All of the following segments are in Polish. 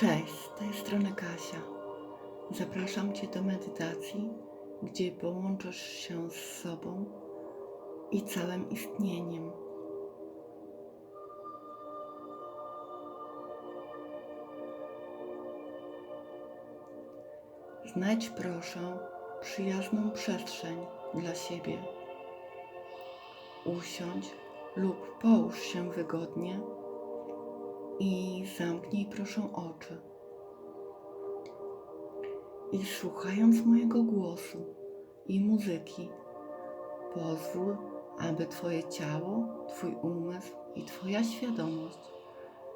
Cześć, z tej strony Kasia. Zapraszam Cię do medytacji, gdzie połączysz się z sobą i całym istnieniem. Znajdź proszę przyjazną przestrzeń dla siebie. Usiądź lub połóż się wygodnie i zamknij proszę oczy. I słuchając mojego głosu i muzyki, pozwól, aby Twoje ciało, Twój umysł i Twoja świadomość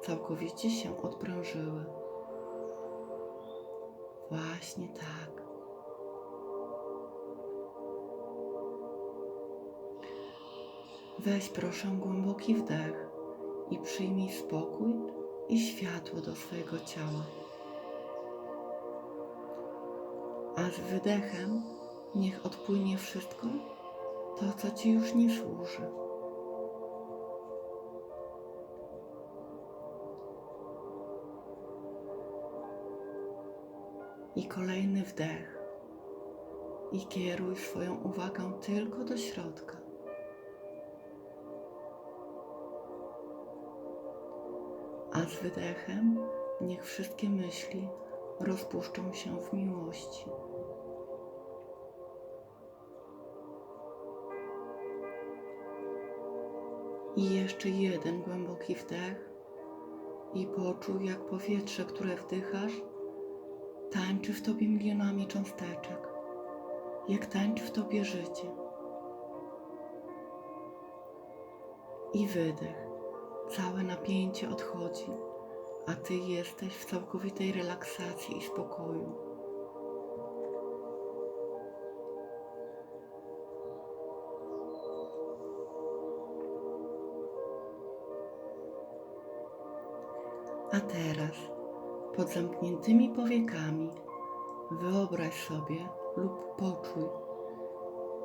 całkowicie się odprężyły. Właśnie tak. Weź proszę głęboki wdech i przyjmij spokój i światło do swojego ciała. A z wydechem niech odpłynie wszystko to, co Ci już nie służy. I kolejny wdech. I kieruj swoją uwagę tylko do środka. Wydechem niech wszystkie myśli rozpuszczą się w miłości. I jeszcze jeden głęboki wdech i poczuj, jak powietrze, które wdychasz, tańczy w tobie milionami cząsteczek, jak tańczy w tobie życie. I wydech. Całe napięcie odchodzi, a ty jesteś w całkowitej relaksacji i spokoju. A teraz, pod zamkniętymi powiekami, wyobraź sobie lub poczuj,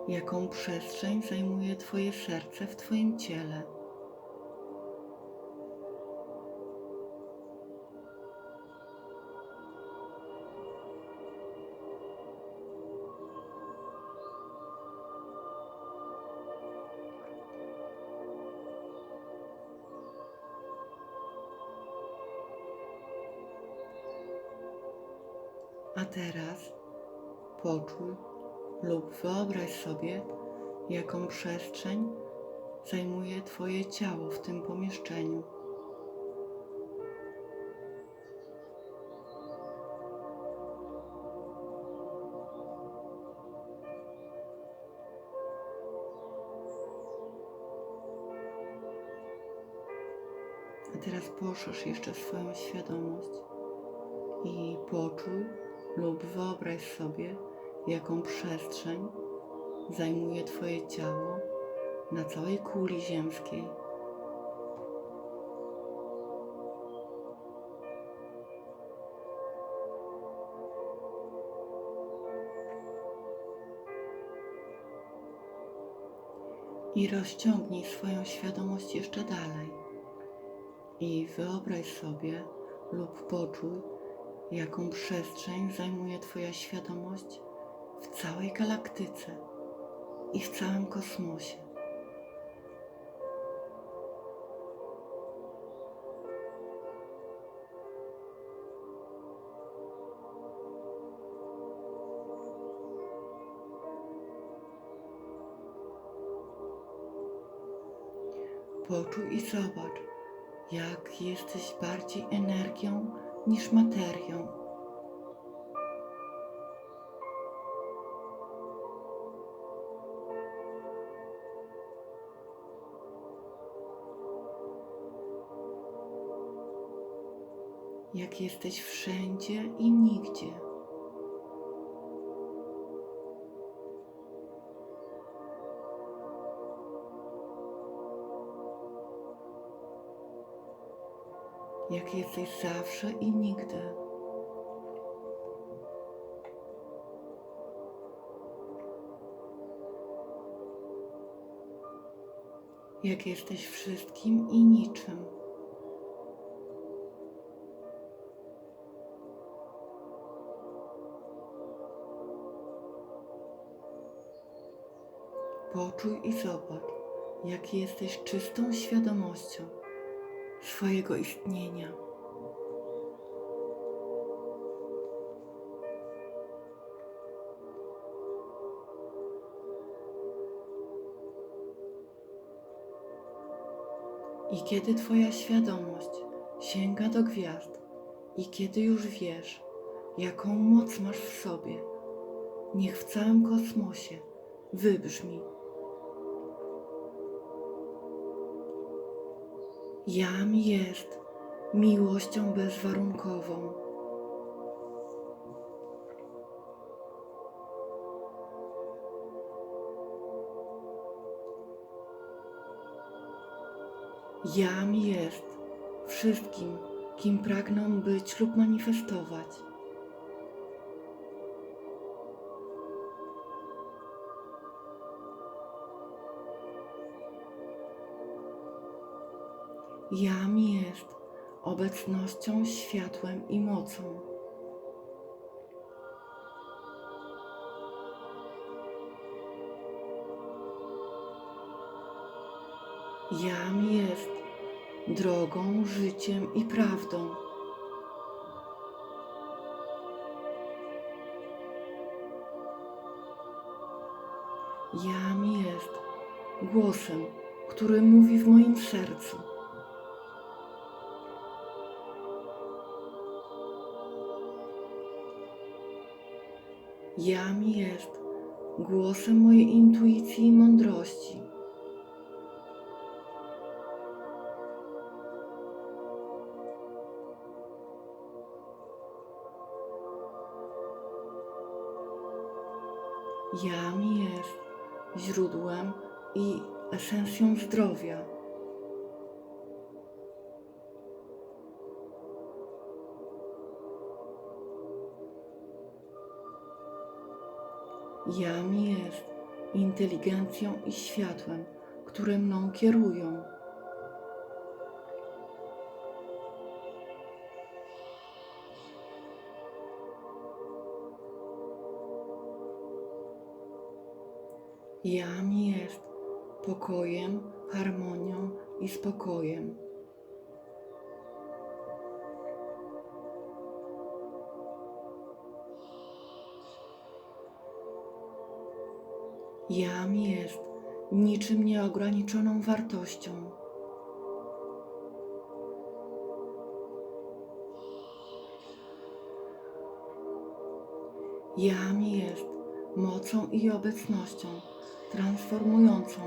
jaką przestrzeń zajmuje Twoje serce w Twoim ciele. A teraz poczuj lub wyobraź sobie, jaką przestrzeń zajmuje Twoje ciało w tym pomieszczeniu. A teraz poszerz jeszcze swoją świadomość i poczuj lub wyobraź sobie, jaką przestrzeń zajmuje Twoje ciało na całej kuli ziemskiej. I rozciągnij swoją świadomość jeszcze dalej. I wyobraź sobie lub poczuj, jaką przestrzeń zajmuje Twoja świadomość w całej galaktyce i w całym kosmosie. Poczuj i zobacz, jak jesteś bardziej energią niż materią. Jak jesteś wszędzie i nigdzie. jak jesteś zawsze i nigdy. Jak jesteś wszystkim i niczym. Poczuj i zobacz, jak jesteś czystą świadomością swojego istnienia. I kiedy Twoja świadomość sięga do gwiazd, i kiedy już wiesz, jaką moc masz w sobie, niech w całym kosmosie wybrzmi. Jam jest miłością bezwarunkową. Jam jest wszystkim, kim pragną być lub manifestować. Jam jest obecnością, światłem i mocą. Jam jest drogą, życiem i prawdą. Jam jest głosem, który mówi w moim sercu. Jam jest głosem mojej intuicji i mądrości. Jam jest źródłem i esencją zdrowia. Jam jest inteligencją i światłem, które mną kierują. Jam jest pokojem, harmonią i spokojem. Jam jest niczym nieograniczoną wartością. Jam jest mocą i obecnością transformującą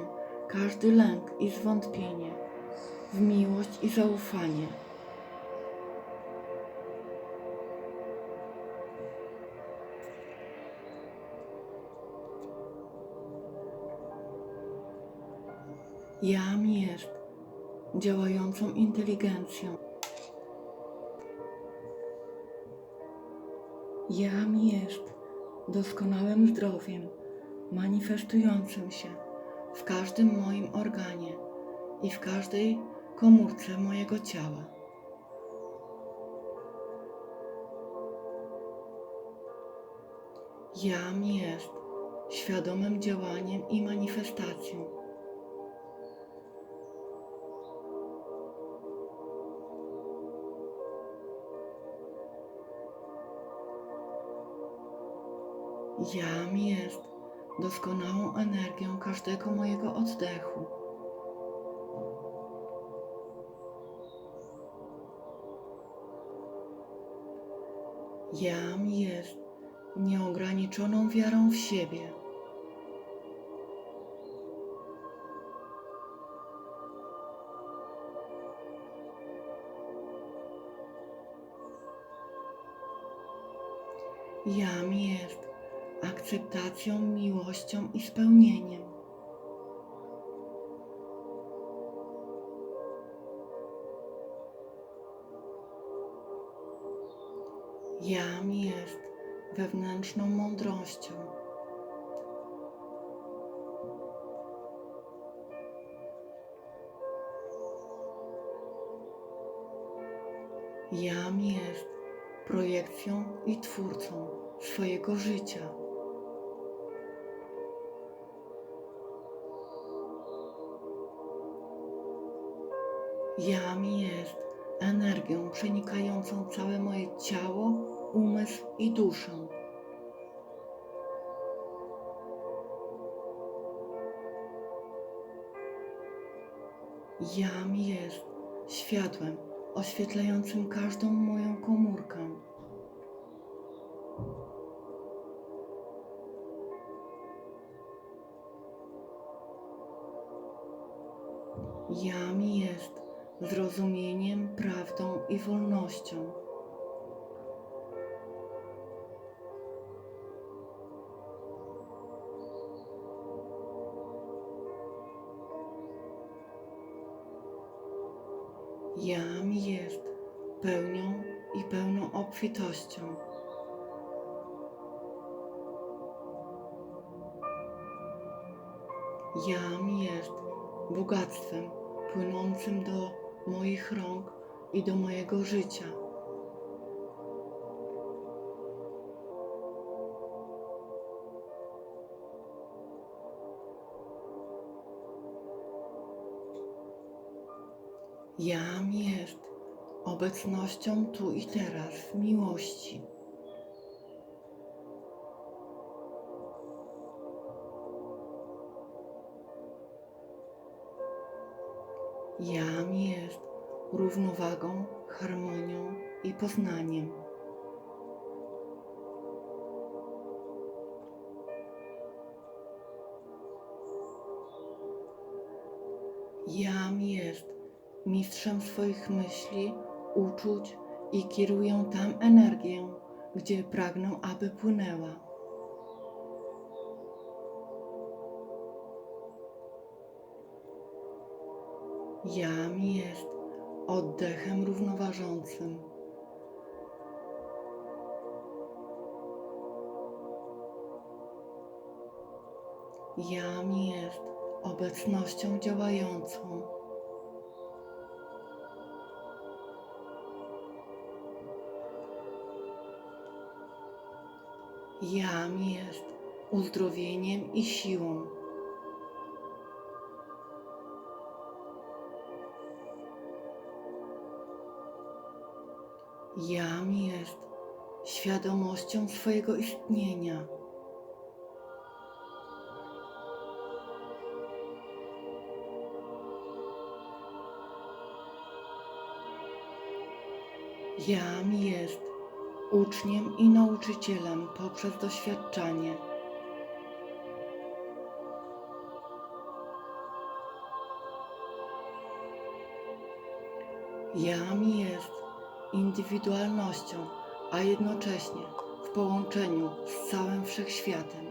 każdy lęk i zwątpienie w miłość i zaufanie. Jam jest działającą inteligencją. Jam jest doskonałym zdrowiem, manifestującym się w każdym moim organie i w każdej komórce mojego ciała. Jam jest świadomym działaniem i manifestacją. Jam jest doskonałą energią każdego mojego oddechu. Jam jest nieograniczoną wiarą w siebie. Jam jest akceptacją, miłością i spełnieniem. Jam jest wewnętrzną mądrością. Jam jest projekcją i twórcą swojego życia. Jam jest energią przenikającą całe moje ciało, umysł i duszę. Jam jest światłem oświetlającym każdą moją komórkę. Jam jest zrozumieniem, prawdą i wolnością. Jam jest pełnią i pełną obfitością. Jam jest bogactwem płynącym do moich rąk i do mojego życia. Jam jest obecnością tu i teraz miłości. Jam jest równowagą, harmonią i poznaniem. Jam jest mistrzem swoich myśli, uczuć i kieruję tam energię, gdzie pragnę, aby płynęła. Jam jest oddechem równoważącym. Jam jest obecnością działającą. Jam jest uzdrowieniem i siłą. Jam jest świadomością swojego istnienia. Jam jest uczniem i nauczycielem poprzez doświadczanie. Jam jest indywidualnością, a jednocześnie w połączeniu z całym wszechświatem.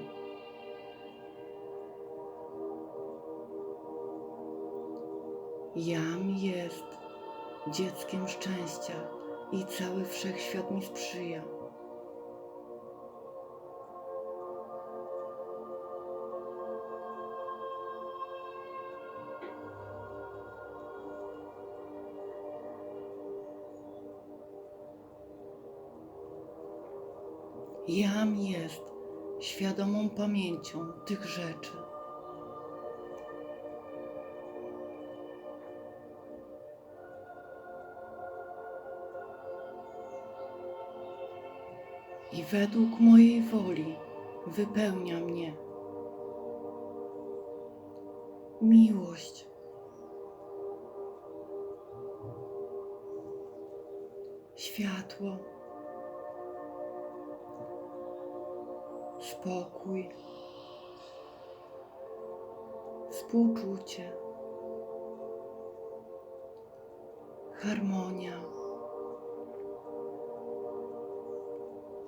Jam jest dzieckiem szczęścia i cały wszechświat mi sprzyja. Jam jest świadomą pamięcią tych rzeczy. I według mojej woli wypełnia mnie miłość. Światło. Spokój, współczucie, harmonia,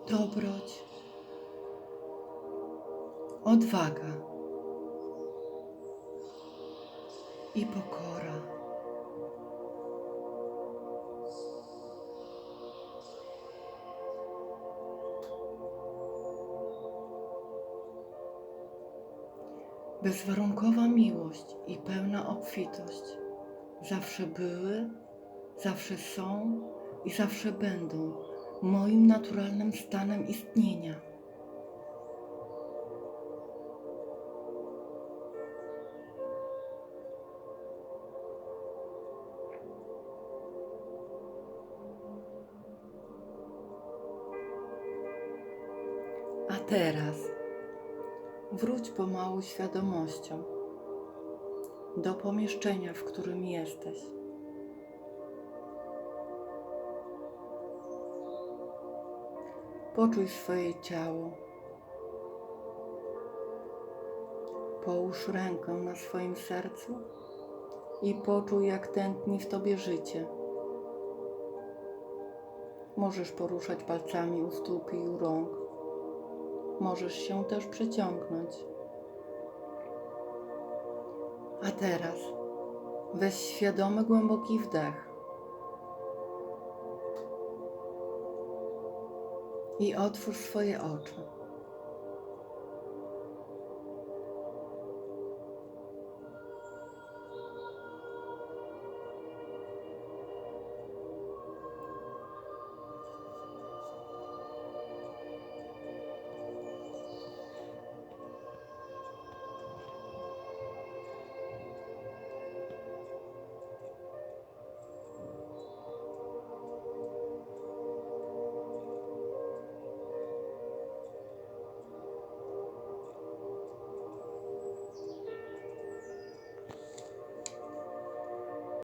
dobroć, odwaga i pokora. bezwarunkowa miłość i pełna obfitość zawsze były, zawsze są i zawsze będą moim naturalnym stanem istnienia. A teraz wróć pomału świadomością do pomieszczenia, w którym jesteś. Poczuj swoje ciało. Połóż rękę na swoim sercu i poczuj, jak tętni w tobie życie. Możesz poruszać palcami u stóp i u rąk. Możesz się też przeciągnąć. A teraz weź świadomy, głęboki wdech. I otwórz swoje oczy.